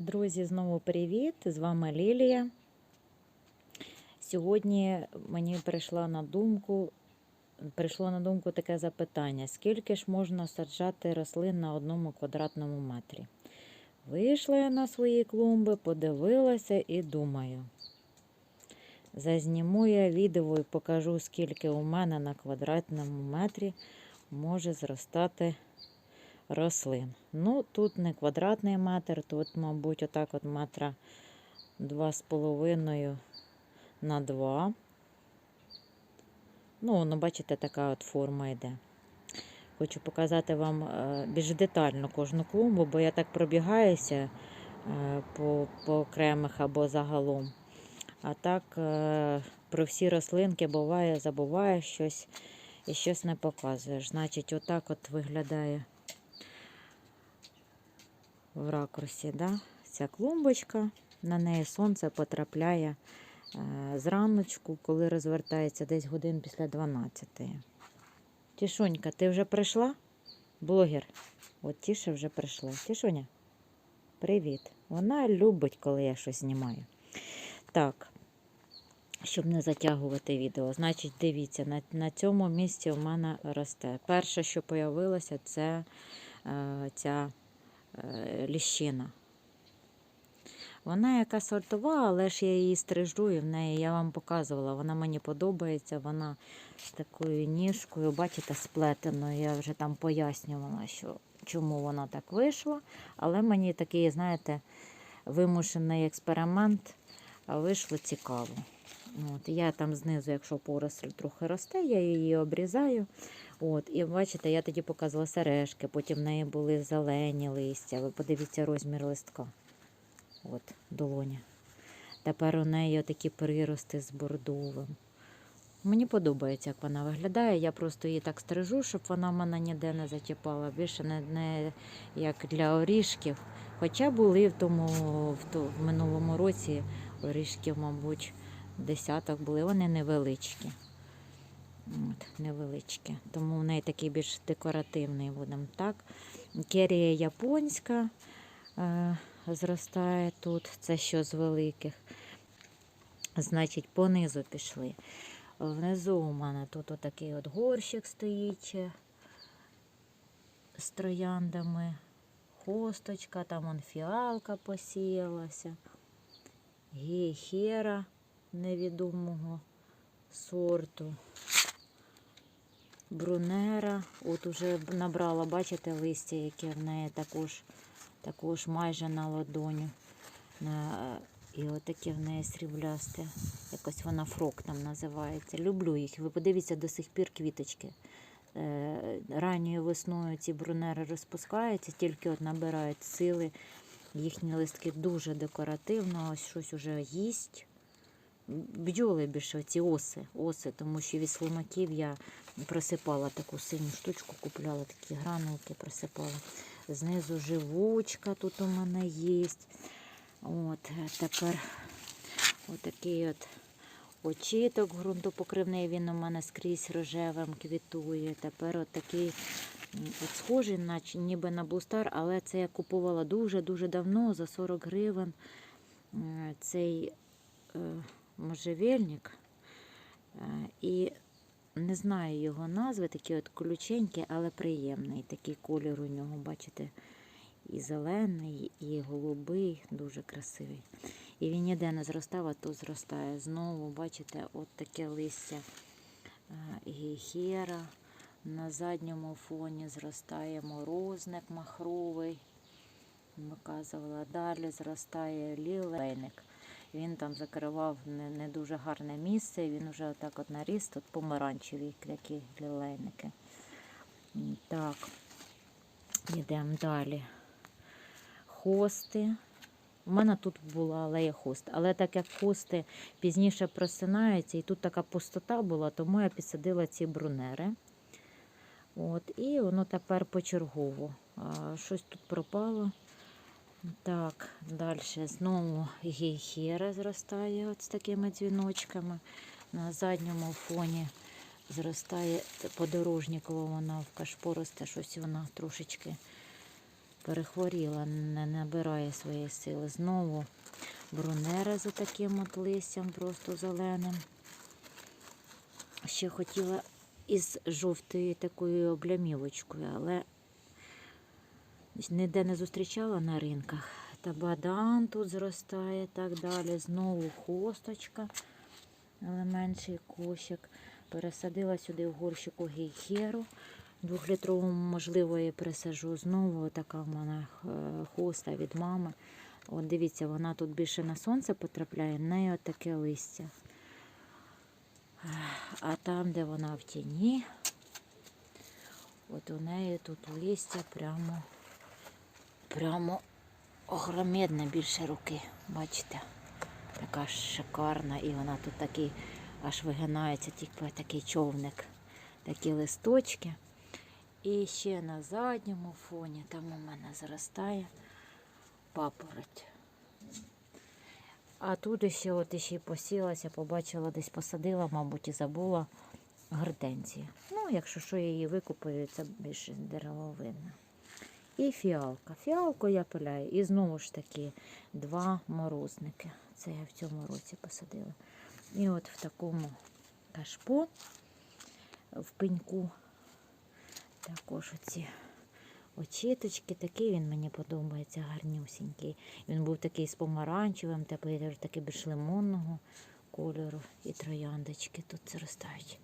Друзі, знову привіт! З вами Лілія. Сьогодні мені прийшла на думку, прийшло на думку таке запитання: скільки ж можна саджати рослин на одному квадратному метрі? Вийшла я на свої клумби, подивилася і думаю. Зазніму я відео і покажу, скільки у мене на квадратному метрі може зростати рослин. Ну, тут не квадратний метр, тут, мабуть, отак от метра два з половиною на два. Ну, воно, бачите, така от форма йде. Хочу показати вам е, більш детально кожну клумбу, бо я так пробігаюся е, по, по окремих або загалом. А так е, про всі рослинки буває, забуває щось і щось не показуєш. Значить, отак от виглядає в ракурсі, да? ця клумбочка, на неї сонце потрапляє е, зраночку, коли розвертається десь годин після 12. Тішунька, ти вже прийшла? Блогер. От Тіша вже прийшла. Тішуня, привіт. Вона любить, коли я щось знімаю. Так, щоб не затягувати відео. Значить, дивіться, на, на цьому місці у мене росте. Перше, що з'явилося, це е, ця ліщина. Вона яка сортова, але ж я її стрижу і в неї я вам показувала. Вона мені подобається. Вона з такою ніжкою, бачите, сплетеною. Я вже там пояснювала, що чому вона так вийшла. Але мені такий, знаєте, вимушений експеримент вийшло цікаво. От, Я там знизу, якщо поросль трохи росте, я її обрізаю. От, І бачите, я тоді показувала сережки, потім в неї були зелені листя. Ви подивіться розмір листка. От, долоня. Тепер у неї такі прирости з бордовим. Мені подобається, як вона виглядає. Я просто її так стрижу, щоб вона мене ніде не зачіпала. Більше не, не як для орішків. Хоча були в тому в, то, в минулому році орішків, мабуть, десяток були. Вони невеличкі. От, невеличкі. Тому в неї такий більш декоративний будемо так. Керія японська е, зростає тут. Це що з великих. Значить, понизу пішли. Внизу у мене тут отакий от горщик стоїть е, з трояндами, хосточка, там он фіалка посіялася, гейхера невідомого сорту, брунера. От уже набрала, бачите, листя, яке в неї також, також майже на ладоню. І отаке в неї сріблясте. Якось вона фрок там називається. Люблю їх. Ви подивіться до сих пір квіточки. Е, Ранньою весною ці брунери розпускаються, тільки от набирають сили. Їхні листки дуже декоративно, ось щось уже їсть. Бджоли більше ці оси, оси, тому що від слимаків я просипала таку синю штучку, купляла такі гранулки, просипала. Знизу живучка тут у мене є. От, тепер отакий от очіток ґрунтопокривний, він у мене скрізь рожевим квітує. Тепер от от схожий, наче ніби на блустар, але це я купувала дуже-дуже давно за 40 гривень. Цей е, можжевельник. Е, І не знаю його назви, такий от колюченький, але приємний. Такий колір у нього, бачите, і зелений, і голубий, дуже красивий. І він ніде не зростав, а тут зростає. Знову, бачите, от таке листя е, гейхера. На задньому фоні зростає морозник махровий. Показувала. Далі зростає лілейник. Він там закривав не, не дуже гарне місце. Він вже отак от наріс, тут помаранчеві такі лілейники. Так, йдемо далі. Хости. У мене тут була алея хост, але так як хости пізніше просинаються, і тут така пустота була, тому я підсадила ці брунери. От, і воно тепер почергово. А, щось тут пропало. Так, далі знову гейхера зростає от з такими дзвіночками. На задньому фоні зростає подорожникова, вона в кашпо росте, щось вона трошечки перехворіла, не набирає своєї сили. Знову брунера за таким от листям, просто зеленим. Ще хотіла із жовтою такою облямівочкою, але ніде не зустрічала на ринках. Та бадан тут зростає так далі. Знову хосточка, але менший кущик. Пересадила сюди в горщику гейхеру. Двохлітрову, можливо, я присажу. Знову така в мене е, хоста від мами. От дивіться, вона тут більше на сонце потрапляє, в неї таке листя. А там, де вона в тіні, от у неї тут листя прямо, прямо огромедне більше руки. Бачите? Така шикарна, і вона тут такий аж вигинається, тільки такий човник, такі листочки. І ще на задньому фоні там у мене зростає папороть. А тут ще от ще посілася, побачила, десь посадила, мабуть, і забула гортензії. Ну, якщо що, я її викупаю, це більше деревовидна. І фіалка. Фіалку я пиляю. І знову ж таки два морозники. Це я в цьому році посадила. І от в такому кашпо в пеньку також оці очіточки. Такий він мені подобається, гарнюсінький. Він був такий з помаранчевим, тепер такий більш лимонного кольору. І трояндочки тут зростають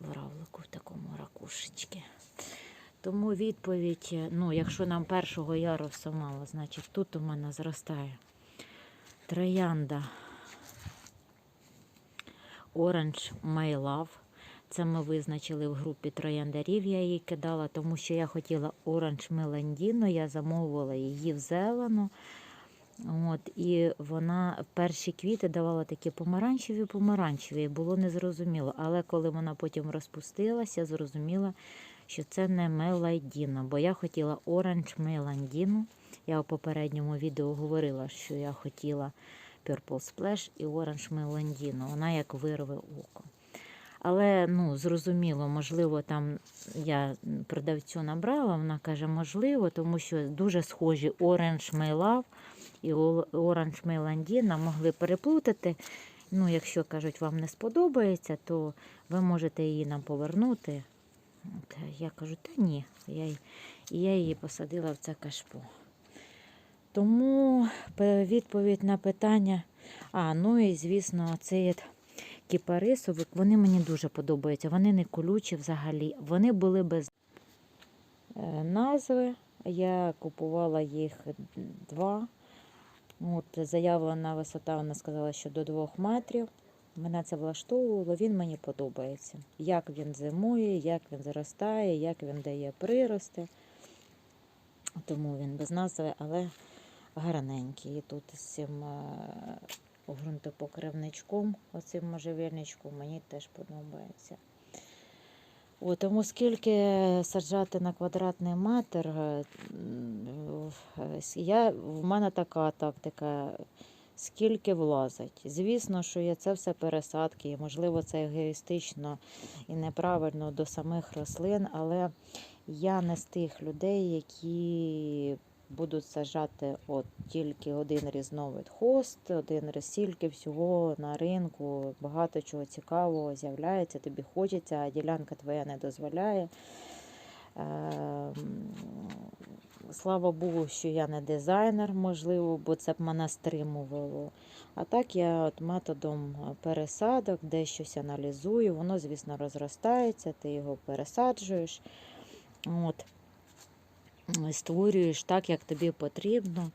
в равлику в такому ракушечки. Тому відповідь, ну, якщо нам першого ярусу мало, значить тут у мене зростає троянда Orange My Love. Це ми визначили в групі трояндарів. Я її кидала, тому що я хотіла Orange Melandino, я замовила її в зелену. От, і вона перші квіти давала такі помаранчеві, помаранчеві, і було незрозуміло. Але коли вона потім розпустилася, зрозуміла, що це не Меладіно, бо я хотіла Orange Melandino. Я у попередньому відео говорила, що я хотіла Purple Splash і Orange Melandino. Вона як вирве око. Але ну, зрозуміло, можливо, там я продавцю набрала, вона каже, можливо, тому що дуже схожі My Love і Orange Melandina могли переплутати. Ну, якщо кажуть, вам не сподобається, то ви можете її нам повернути. Я кажу, та ні. Я, і я її посадила в це кашпо. Тому відповідь на питання. А, ну і звісно, цей кіпарисовик, вони мені дуже подобаються. Вони не колючі взагалі. Вони були без е, назви. Я купувала їх два. От, заявлена висота, вона сказала, що до двох метрів. Мене це влаштовувало, він мені подобається. Як він зимує, як він зростає, як він дає прирости. Тому він без назви, але гарненький. І тут з цим е, ґрунтопокривничком, оцим можжевельничком, мені теж подобається. О, тому скільки саджати на квадратний метр, е, е, я, в мене така тактика, скільки влазить. Звісно, що є це все пересадки, і можливо це егоїстично і неправильно до самих рослин, але я не з тих людей, які будуть саджати от тільки один різновид хост, один різ стільки всього на ринку, багато чого цікавого з'являється, тобі хочеться, а ділянка твоя не дозволяє. Слава Богу, що я не дизайнер, можливо, бо це б мене стримувало. А так я от методом е, пересадок дещо аналізую, воно, звісно, розростається, ти його пересаджуєш. От створюєш так, як тобі потрібно,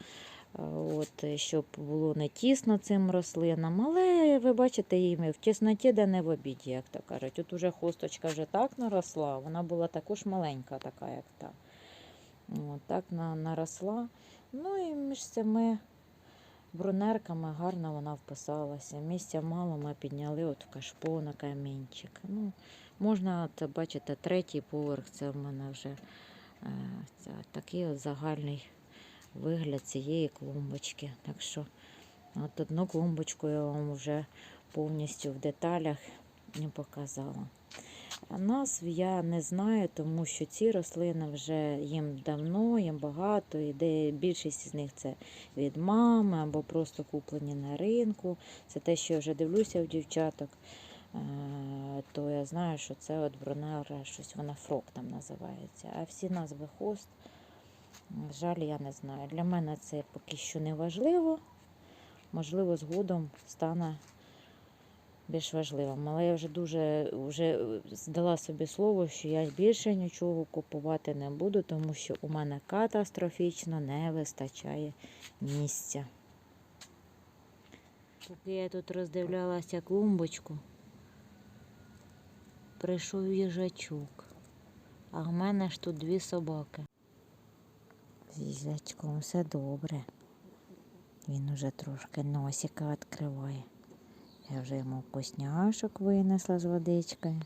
е, от, е, щоб було не тісно цим рослинам. Але ви бачите її в тісноті, де не в обіді, як то кажуть. От уже хусточка вже так наросла, вона була також маленька, така, як та. От, так на, наросла. Ну і між цими брунерками гарно вона вписалася. Місця мало ми підняли от кашпо на камінчик. Ну, можна, от, бачите, третій поверх, це в мене вже Це такий от загальний вигляд цієї клумбочки. Так що от одну клумбочку я вам вже повністю в деталях не показала. Назв я не знаю, тому що ці рослини вже їм давно, їм багато, і де більшість з них це від мами або просто куплені на ринку. Це те, що я вже дивлюся у дівчаток. Е, То я знаю, що це от бронера, щось вона фрок там називається. А всі назви хост, на жаль, я не знаю. Для мене це поки що не важливо. Можливо, згодом стане більш важливим. Але я вже дуже вже здала собі слово, що я більше нічого купувати не буду, тому що у мене катастрофічно не вистачає місця. Поки я тут роздивлялася клумбочку, прийшов їжачок. А в мене ж тут дві собаки. З їжачком все добре. Він уже трошки носика відкриває. Я вже йому вкусняшок винесла з водичкою.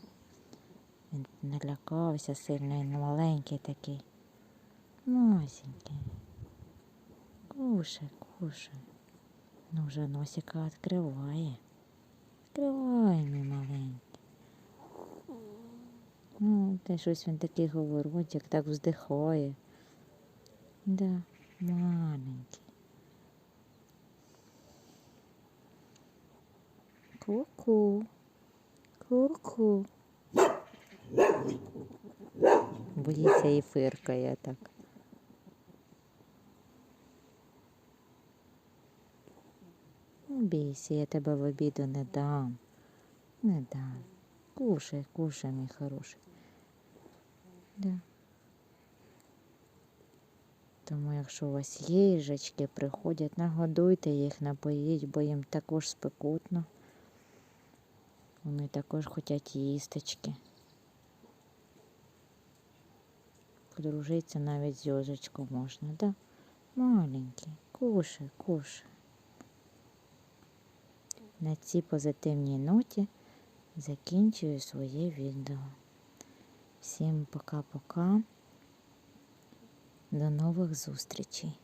Він налякався сильно, він маленький такий. Масенький. Кушай, кушай. Ну вже носика відкриває. Відкривай, мій маленький. Ну, те щось він такий говорочок, так вздихає. Да, маленький. Ку-ку. Ку-ку. Боїться і фиркає так. Бійся, я тебе в обіду не дам. Не дам. Кушай, кушай, мій хороший. Да. Тому якщо у вас є їжачки, приходять, нагодуйте їх, напоїть, бо їм також спекутно. Вони також хочуть їстечки. Подружитися навіть з йожичком можна, да? Маленький, кушай, кушай. На цій позитивній ноті закінчую своє відео. Всім пока-пока. До нових зустрічей.